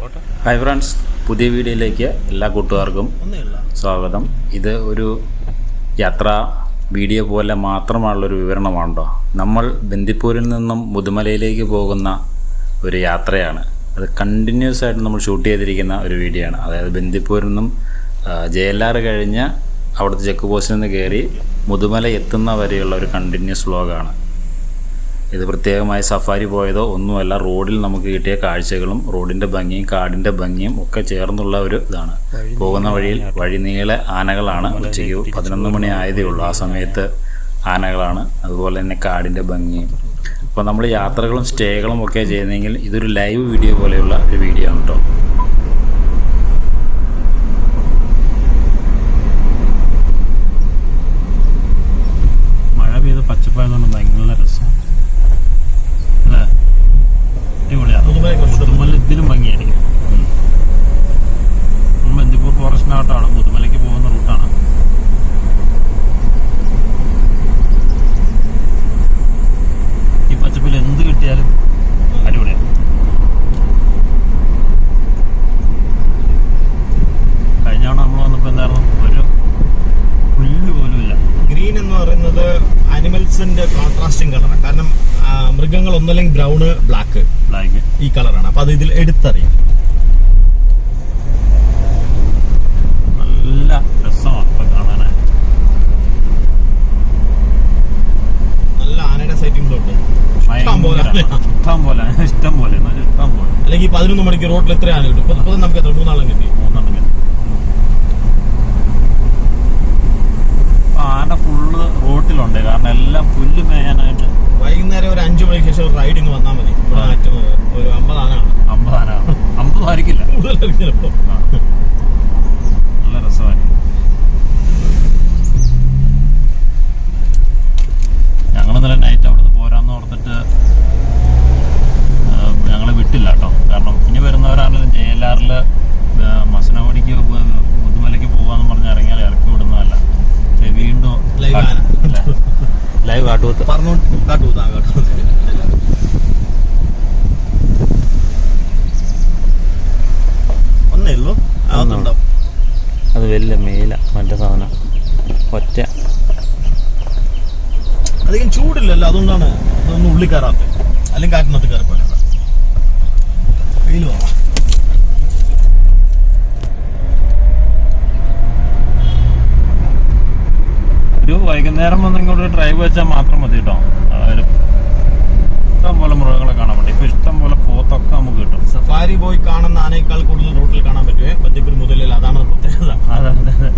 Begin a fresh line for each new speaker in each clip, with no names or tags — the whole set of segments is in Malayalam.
ഹായ് ഫ്രണ്ട്സ് പുതിയ വീഡിയോയിലേക്ക് എല്ലാ കൂട്ടുകാർക്കും സ്വാഗതം. ഇത് ഒരു യാത്രാ വീഡിയോ പോലെ മാത്രമുള്ളൊരു വിവരണമാണല്ലോ നമ്മൾ ബന്ദിപ്പൂരിൽ നിന്നും മുതുമലയിലേക്ക് പോകുന്ന ഒരു യാത്രയാണ്. അത് കണ്ടിന്യൂസ് ആയിട്ട് നമ്മൾ ഷൂട്ട് ചെയ്തിരിക്കുന്ന ഒരു വീഡിയോ ആണ്. അതായത് ബന്ദിപ്പൂരിൽ നിന്നും ജെ എൽ ആർ കഴിഞ്ഞ് അവിടുത്തെ ചെക്ക് പോസ്റ്റിൽ നിന്ന് കയറി മുതുമല എത്തുന്ന വരെയുള്ള ഒരു കണ്ടിന്യൂസ് വ്ലോഗാണ് ഇത് പ്രത്യേകമായി സഫാരി പോയതോ ഒന്നുമല്ല റോഡിൽ നമുക്ക് കിട്ടിയ കാഴ്ചകളും റോഡിന്റെ ഭംഗിയും കാടിന്റെ ഭംഗിയും ഒക്കെ ചേർന്നുള്ള ഒരു ഇതാണ്. പോകുന്ന വഴിയിൽ വഴിനീളെ ആനകളാണ് ഉച്ചയ്ക്ക് പതിനൊന്ന് മണി ആയതേ ഉള്ളൂ. ആ സമയത്ത് ആനകളാണ് അതുപോലെ തന്നെ കാടിന്റെ ഭംഗിയും. അപ്പോൾ നമ്മൾ യാത്രകളും സ്റ്റേകളും ഒക്കെ ചെയ്യുന്നെങ്കിൽ ഇതൊരു ലൈവ് വീഡിയോ പോലെയുള്ള ഒരു വീഡിയോ ആണ് കേട്ടോ
മഴ പെയ്ത് പച്ചപ്പായതുകൊണ്ട് ഭയങ്കര രസം അല്ലേ അടിപൊളിയാണ് മുതുമല ഇതിലും ഭംഗിയായിരിക്കും നമ്മൾ ബന്ദിപ്പൂർ ഫോറസ്റ്റിനകത്താണ് മുതുമലയ്ക്ക് പോകുന്ന റൂട്ടാണ് ഈ പച്ചപ്പിൽ എന്ത് കിട്ടിയാലും അടിപൊളിയാണ് കഴിഞ്ഞ തവണ നമ്മൾ വന്നപ്പോൾ എന്തായിരുന്നു ഒരു പുല്ല് പോലും ഇല്ല
ഗ്രീൻ എന്ന് പറയുന്നത് ആനിമൽസിന്റെ കോൺട്രാസ്റ്റിംഗ് കളറാണ് കാരണം മൃഗങ്ങൾ ഒന്നല്ലെങ്കിൽ ബ്രൗണ് ബ്ലാക്ക്
ബ്ലാക്ക്
ഈ കളറാണ് അപ്പൊ അത് ഇതിൽ എടുത്തറിയാം.
നല്ല രസമാണ്
നല്ല ആനയുടെ സൈറ്റിംഗ് ഉണ്ട്. ഇഷ്ടം പോലെ
ഇഷ്ടം പോലെ ഇഷ്ടം പോലെ
അല്ലെങ്കിൽ പതിനൊന്ന് മണിക്ക് റോഡിൽ എത്ര ആന കിട്ടും നമുക്ക് എത്ര? മൂന്നാളും കിട്ടി
മൂന്നെണ്ണം ആന ഫുള്ള് റോട്ടിലുണ്ട് കാരണം എല്ലാം പുല്ല് മേയാനായിട്ട്
വൈകുന്നേരം ഒരു അഞ്ചു മണിക്ക് ശേഷം ഒരു റൈഡിങ് വന്നാൽ മതി ഇവിടെ മറ്റ് ഒരു അമ്പത് ആനയാണ്
അമ്പത് ആന അമ്പത് ആയിരിക്കില്ല
കൂടുതലായിരിക്കും ചിലപ്പോ
ആ. നല്ല രസമായിരിക്കും ഞങ്ങൾ ഇന്നലെ നൈറ്റ് അവിടുന്ന് പോരാന്ന് ഓർത്തിട്ട് ഞങ്ങൾ വിട്ടില്ല കേട്ടോ കാരണം ഇനി വരുന്നവരാണെങ്കിലും ജെ എൽ ആറിൽ മസനഗുഡിക്ക് മുതുമലയ്ക്ക് പോകാന്ന് പറഞ്ഞ് ഇറങ്ങിയാൽ ഇറക്കി വിടുന്നതല്ല പക്ഷേ വീണ്ടും
Live ആന.
ലൈവ് കാട്ടുപോത്ത്
പറഞ്ഞു കാട്ടു ആ, കാട്ടു ഒന്നേ ഉള്ളൂ. അകത്തുണ്ടാവും
അത് വലിയ മേല മറ്റേ സാധനം. ഒറ്റ.
അധികം ചൂടില്ലല്ലോ അതുകൊണ്ടാണ് അതൊന്നും ഉള്ളിൽ കയറാത്തത്. അല്ലെങ്കിൽ കാറ്റിനകത്ത് കയറിപ്പോലെ വെയിൽ
ഒരു വൈകുന്നേരം വന്ന് ഇങ്ങോട്ട് ഡ്രൈവ് വെച്ചാൽ മാത്രം മതി കേട്ടോ അതായത് ഇഷ്ടം പോലെ മൃഗങ്ങളെ കാണാൻ പറ്റും. ഇപ്പൊ ഇഷ്ടം പോലെ പോത്തൊക്കെ നമുക്ക് കിട്ടും.
സഫാരി പോയി കാണുന്ന ആനയേക്കാൾ കൂടുതൽ റോട്ടിൽ കാണാൻ പറ്റുമേ ബന്ദിപ്പൂർ മുതലിൽ അതാണ് പ്രത്യേകത.
അതെ അതെ.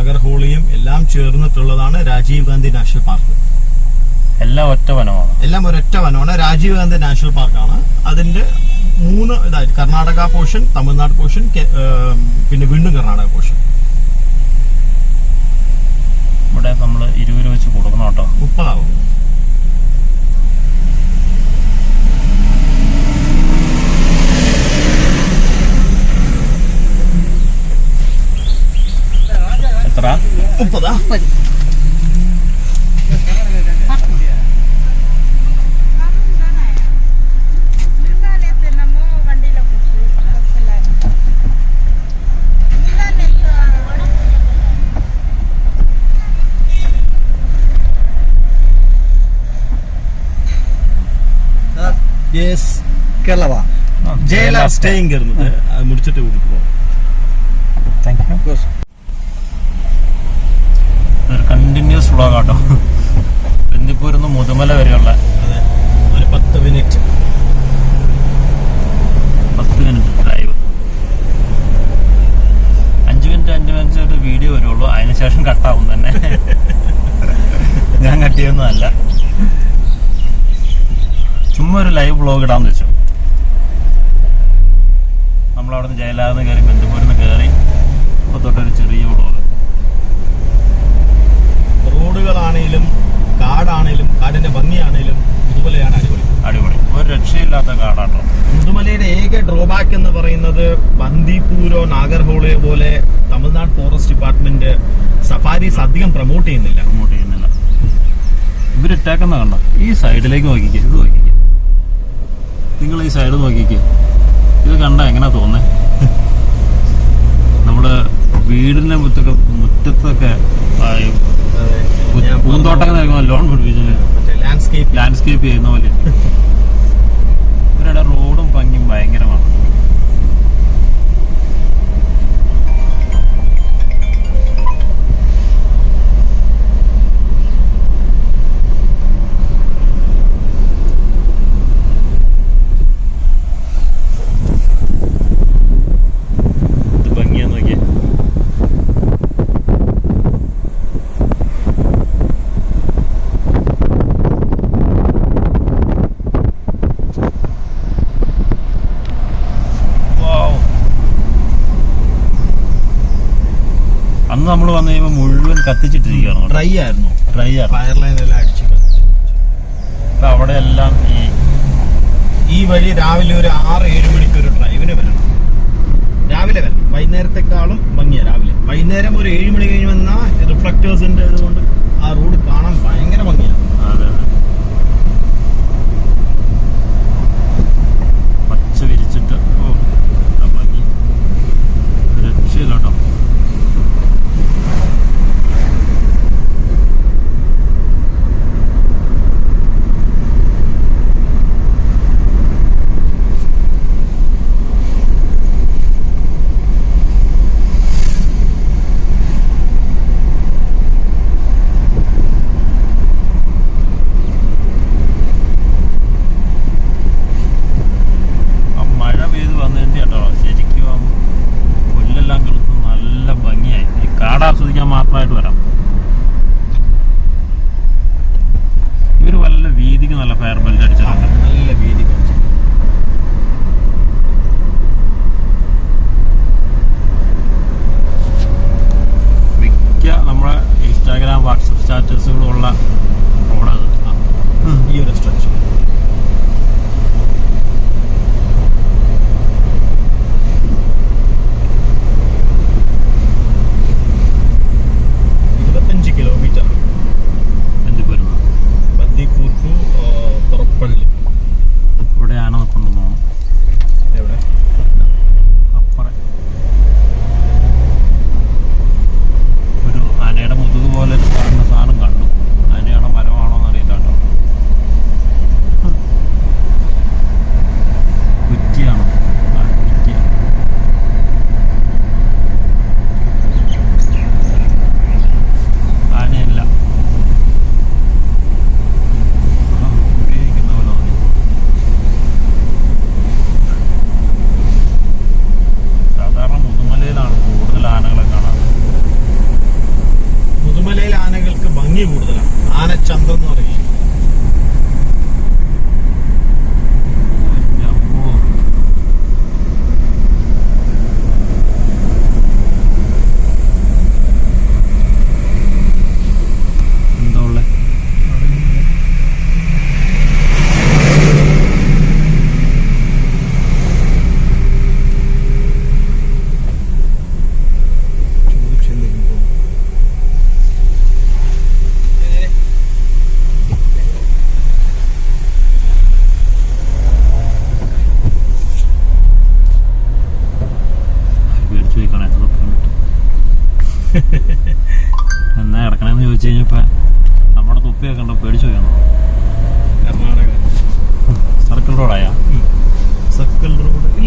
നാഗർഹോളിയും എല്ലാം ചേർന്നിട്ടുള്ളതാണ് രാജീവ് ഗാന്ധി നാഷണൽ പാർക്ക്.
എല്ലാം ഒറ്റ വനമാണ്.
എല്ലാം ഒരൊറ്റ വനമാണ്. രാജീവ് ഗാന്ധി നാഷണൽ പാർക്കാണ്. അതിന്റെ മൂന്ന് ഇതായി കർണാടക പോർഷൻ തമിഴ്നാട് പോർഷൻ പിന്നെ വീണ്ടും കർണാടക പോർഷൻ. ഇവിടെ
നമ്മൾ
ഇരുപത്
വെച്ച് കൊടുക്കണം
കേട്ടോ. മുപ്പതാവും. കേരളവാ. ജയല സ്റ്റേയിങ് കയറുന്നത് അത് മുടിച്ചിട്ട് കൊടുക്കുമോ
താങ്ക് യു ഒരു കണ്ടിന്യൂസ് വ്ളോഗ് ആട്ടോ. ബന്ദിപ്പൂരിൽ നിന്ന് മുതുമല വരെയുള്ള
അതെ. ഒരു പത്ത് മിനിറ്റ്
പത്ത് മിനിറ്റ് ഡ്രൈവ് അഞ്ച് മിനിറ്റ് അഞ്ച് മിനിറ്റ് ഒരു വീഡിയോ വരുള്ളൂ. അതിനുശേഷം കട്ടാവും തന്നെ. ഞാൻ കട്ടിയൊന്നും ചെയ്യുന്നതല്ല. ചുമ്മാ ഒരു ലൈവ് ബ്ലോഗ് ഇടാന്ന് വെച്ചു. നമ്മളവിടുന്ന് ജയലാറിന്ന് കയറി ബന്ധുപൂരിന്ന് കയറി ഇപ്പോൾ തൊട്ടൊരു ചെറിയ വ്ളോഗ്
റോഡുകളാണേലും കാടാണേലും കാടിന്റെ ഭംഗിയാണേലും മുതുമലയാണ് അടിപൊളി.
അടിപൊളി. ഒരു രക്ഷയില്ലാത്ത കാടാട്ടോ.
മുതുമലയുടെ ഏക ഡ്രോബാക്ക് എന്ന് പറയുന്നത് ബന്ദിപൂരോ നാഗർഹോളെ പോലെ തമിഴ്നാട് ഫോറസ്റ്റ് ഡിപ്പാർട്ട്മെന്റ് സഫാരീസ് അധികം പ്രൊമോട്ട് ചെയ്യുന്നില്ല.
പ്രൊമോട്ട് ചെയ്യുന്നില്ല. ഇവരിട്ടേക്കുന്ന കണ്ടോ? ഈ സൈഡിലേക്ക് നോക്കിക്കേ. നിങ്ങൾ ഈ സൈഡ് നോക്കിക്ക്. ഇത് കണ്ട എങ്ങനെ തോന്നേ? നമ്മുടെ വീടിന്റെ മുറ്റത്തൊക്കെ മുറ്റത്തൊക്കെ പൂന്തോട്ടം നൽകുന്ന ലോൺ പിടിപ്പിച്ചു
ലാൻഡ്സ്കേപ്പ്
ലാൻഡ്സ്കേപ്പ് ചെയ്യുന്ന പോലെ. ഇവരുടെ റോഡും ഭംഗിയും ഭയങ്കരമാണ് ഇത് ഭംഗിയാ നോക്കിയേ Wow. അന്ന് നമ്മൾ വന്നു കഴിയുമ്പോൾ മുഴുവൻ കത്തിച്ചിട്ടിരിക്കുകയാണ്
ഡ്രൈ ആയിരുന്നു.
ഡ്രൈ
ആയിരുന്നു. എല്ലാം അടിച്ചു
അപ്പൊ അവിടെ എല്ലാം ഈ
ഈ വഴി രാവിലെ ഒരു ആറ് ഏഴ് മണിക്ക് ഒരു ഡ്രൈവിന് വരണം. രാവിലെ വരണം. വൈകുന്നേരത്തെക്കാളും ഭംഗിയാണ് രാവിലെ. വൈകുന്നേരം ഒരു ഏഴ് മണി കഴിഞ്ഞ് വന്നാൽ റിഫ്ലക്റ്റേഴ്സിന്റെ ഇതുകൊണ്ട് ആ റോഡ് കാണാൻ ഭയങ്കര ഭംഗിയാണ്
അതെ.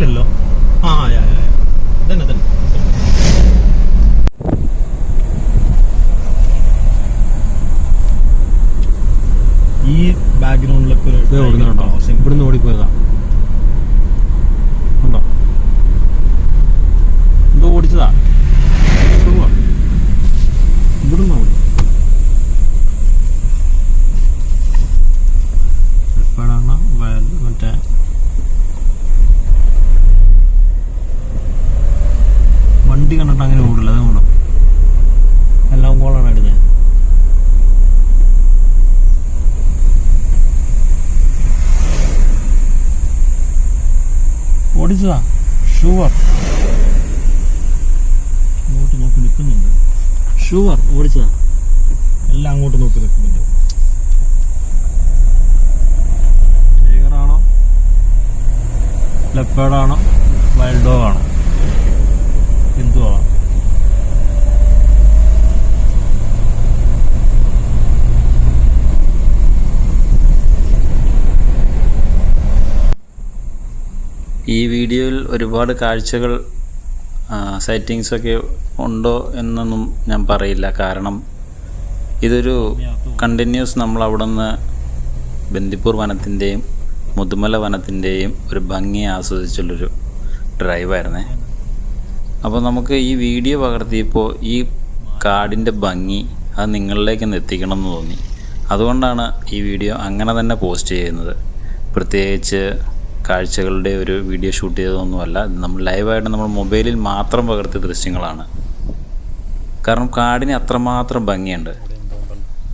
ഇല്ലല്ലോ
ഷുവർ ഓടിച്ചതാ.
എല്ലാം അങ്ങോട്ട് നോക്കി നിൽക്കുന്നുണ്ട്
ടൈഗറാണോ? ലെപ്പേഡാണോ വൈൽഡ് ഡോഗ് ആണോ എന്തുവാണോ
ഈ വീഡിയോയിൽ ഒരുപാട് കാഴ്ചകൾ സൈറ്റിങ്സ് ഒക്കെ ഉണ്ടോ എന്നൊന്നും ഞാൻ പറയില്ല. കാരണം ഇതൊരു കണ്ടിന്യൂസ് നമ്മൾ അവിടെ നിന്ന് ബന്ദിപ്പൂർ വനത്തിന്റെയും മുതുമല വനത്തിന്റെയും ഒരു ഭംഗി ആസ്വദിച്ചുള്ളൊരു ഡ്രൈവായിരുന്നേ അപ്പോൾ നമുക്ക് ഈ വീഡിയോ പകർത്തിയപ്പോൾ ഈ കാടിന്റെ ഭംഗി അത് നിങ്ങളിലേക്ക് എത്തിക്കണം എന്ന് തോന്നി. അതുകൊണ്ടാണ് ഈ വീഡിയോ അങ്ങനെ തന്നെ പോസ്റ്റ് ചെയ്യുന്നത്. പ്രത്യേകിച്ച് കാഴ്ചകളുടെ ഒരു വീഡിയോ ഷൂട്ട് ചെയ്തതൊന്നുമല്ല. നമ്മൾ ലൈവായിട്ട് നമ്മൾ മൊബൈലിൽ മാത്രം പകർത്തിയ ദൃശ്യങ്ങളാണ്. കാരണം കാടിന് അത്രമാത്രം ഭംഗിയുണ്ട്.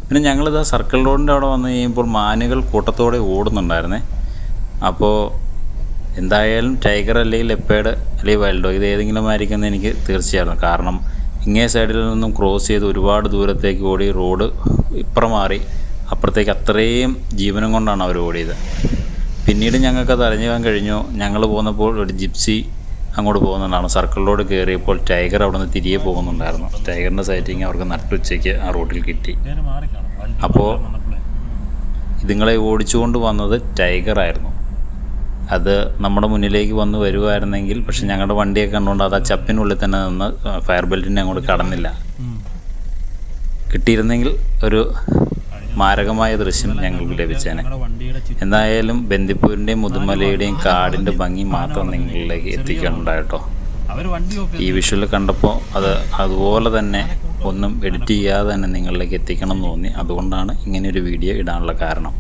പിന്നെ ഞങ്ങളിത് സർക്കിൾ റോഡിന്റെ അവിടെ വന്നു കഴിയുമ്പോൾ മാനുകൾ കൂട്ടത്തോടെ ഓടുന്നുണ്ടായിരുന്നേ. അപ്പോൾ എന്തായാലും ടൈഗർ അല്ലെങ്കിൽ ലെപ്പേഡ് അല്ലെങ്കിൽ വൈൽഡോ ഇത് ഏതെങ്കിലും ആയിരിക്കുമെന്ന് എനിക്ക് തീർച്ചയായിരുന്നു കാരണം ഇങ്ങേ സൈഡിൽ നിന്നും ക്രോസ് ചെയ്ത് ഒരുപാട് ദൂരത്തേക്ക് ഓടി റോഡ് ഇപ്പുറം മാറി അപ്പുറത്തേക്ക് അത്രയും ജീവനം കൊണ്ടാണ് അവർ ഓടിയത്. പിന്നീട് ഞങ്ങൾക്കത് അറിഞ്ഞാൻ കഴിഞ്ഞു. ഞങ്ങൾ പോന്നപ്പോൾ ഒരു ജിപ്സി അങ്ങോട്ട് പോകുന്നുണ്ടാണ് സർക്കിളിലോട് കയറിയപ്പോൾ ടൈഗർ അവിടെ നിന്ന് തിരികെ പോകുന്നുണ്ടായിരുന്നു. ടൈഗറിന്റെ സൈറ്റിങ് അവർക്ക് നട്ടുച്ചയ്ക്ക് ആ റോട്ടിൽ കിട്ടി. അപ്പോൾ ഇതുങ്ങളെ ഓടിച്ചുകൊണ്ട് വന്നത് ടൈഗറായിരുന്നു അത് നമ്മുടെ മുന്നിലേക്ക് വന്ന് വരുമായിരുന്നെങ്കിൽ പക്ഷെ ഞങ്ങളുടെ വണ്ടിയൊക്കെ കണ്ടുകൊണ്ട് അത് ആ ചപ്പിനുള്ളിൽ തന്നെ നിന്ന് ഫയർ ബെൽറ്റിനെ അങ്ങോട്ട് കടന്നില്ല. കിട്ടിയിരുന്നെങ്കിൽ ഒരു മാരകമായ ദൃശ്യം ഞങ്ങൾക്ക് ലഭിച്ചേനെ. എന്തായാലും ബന്ദിപ്പൂരിന്റെയും മുതുമലയുടെയും കാടിന്റെ ഭംഗി മാത്രം നിങ്ങളിലേക്ക് എത്തിക്കണ്ടായിട്ടോ ഈ വിഷ്വൽ കണ്ടപ്പോൾ അത് അതുപോലെ തന്നെ ഒന്നും എഡിറ്റ് ചെയ്യാതെ തന്നെ നിങ്ങളിലേക്ക് എത്തിക്കണം എന്ന് തോന്നി. അതുകൊണ്ടാണ് ഇങ്ങനെ ഒരു വീഡിയോ ഇടാനുള്ള കാരണം.